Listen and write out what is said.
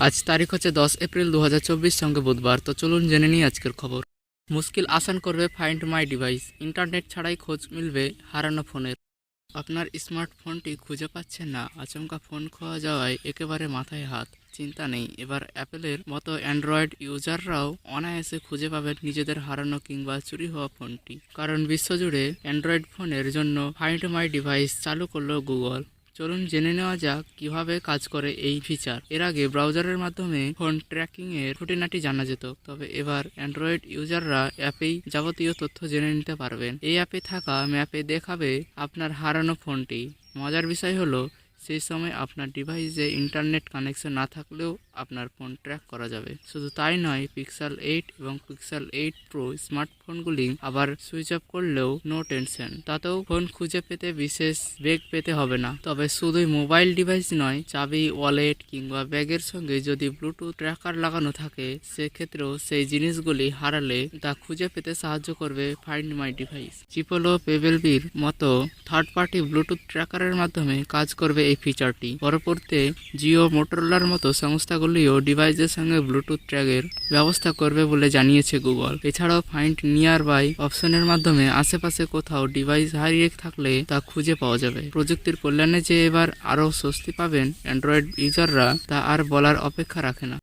আজ তারিখ হচ্ছে দশ এপ্রিল দু হাজার চব্বিশ সঙ্গে বুধবার। তো চলুন জেনে নিই আজকের খবর। মুশকিল আসান করবে ফাইন্ড মাই ডিভাইস ইন্টারনেট ছাড়াই খোঁজ মিলবে হারানো ফোনের। আপনার স্মার্টফোনটি খুঁজে পাচ্ছেন না। আচমকা ফোন খোয়া যাওয়ায় একেবারে মাথায় হাত। চিন্তা নেই। এবার অ্যাপেলের মতো অ্যান্ড্রয়েড ইউজাররাও অনায়াসে খুঁজে পাবেন নিজেদের হারানো কিংবা চুরি হওয়া ফোনটি। কারণ বিশ্বজুড়ে অ্যান্ড্রয়েড ফোনের জন্য ফাইন্ড মাই ডিভাইস চালু করল গুগল। চলুন জেনে নেওয়া যাক কীভাবে কাজ করে এই ফিচার এর আগে ব্রাউজারের মাধ্যমে ফোন ট্র্যাকিং এর খুঁটিনাটি জানা যেত। তবে এবার অ্যান্ড্রয়েড ইউজাররা অ্যাপেই যাবতীয় তথ্য জেনে নিতে পারবেন। এই অ্যাপে থাকা ম্যাপে দেখাবে আপনার হারানো ফোনটি মজার বিষয় হলো, সেই সময় আপনার ডিভাইসে ইন্টারনেট কানেকশন না থাকলেও আপনার ফোন ট্র্যাক করা যাবে। শুধু তাই নয় পিক্সেল এইট এবং পিক্সেল এইট প্রো স্মার্টফোনগুলি আবার সুইচ অফ করলেও নো টেনশন তাতেও ফোন খুঁজে পেতে বিশেষ বেগ পেতে হবে না। তবে শুধুই মোবাইল ডিভাইস নয়, চাবি ওয়ালেট কিংবা ব্যাগের সঙ্গে যদি ব্লুটুথ ট্র্যাকার লাগানো থাকে, সেক্ষেত্রেও সেই জিনিসগুলি হারালে তা খুঁজে পেতে সাহায্য করবে ফাইন্ড মাই ডিভাইস চিপোলো পেবেলবির মতো থার্ড পার্টি ব্লুটুথ ট্র্যাকারের মাধ্যমে কাজ করবে এই ফিচারটি পরবর্তীতে জিও মোটরোলার মতো সংস্থাগুলিও ডিভাইসের সঙ্গে ব্লুটুথ ট্র্যাগের ব্যবস্থা করবে বলে জানিয়েছে গুগল। এছাড়াও ফাইন্ড নিয়ার বাই অপশনের মাধ্যমে আশেপাশে কোথাও ডিভাইস হারিয়ে থাকলে তা খুঁজে পাওয়া যাবে। প্রযুক্তির কল্যাণে যে এবার আরও স্বস্তি পাবেন অ্যান্ড্রয়েড ইউজাররা, তা আর বলার অপেক্ষা রাখে না।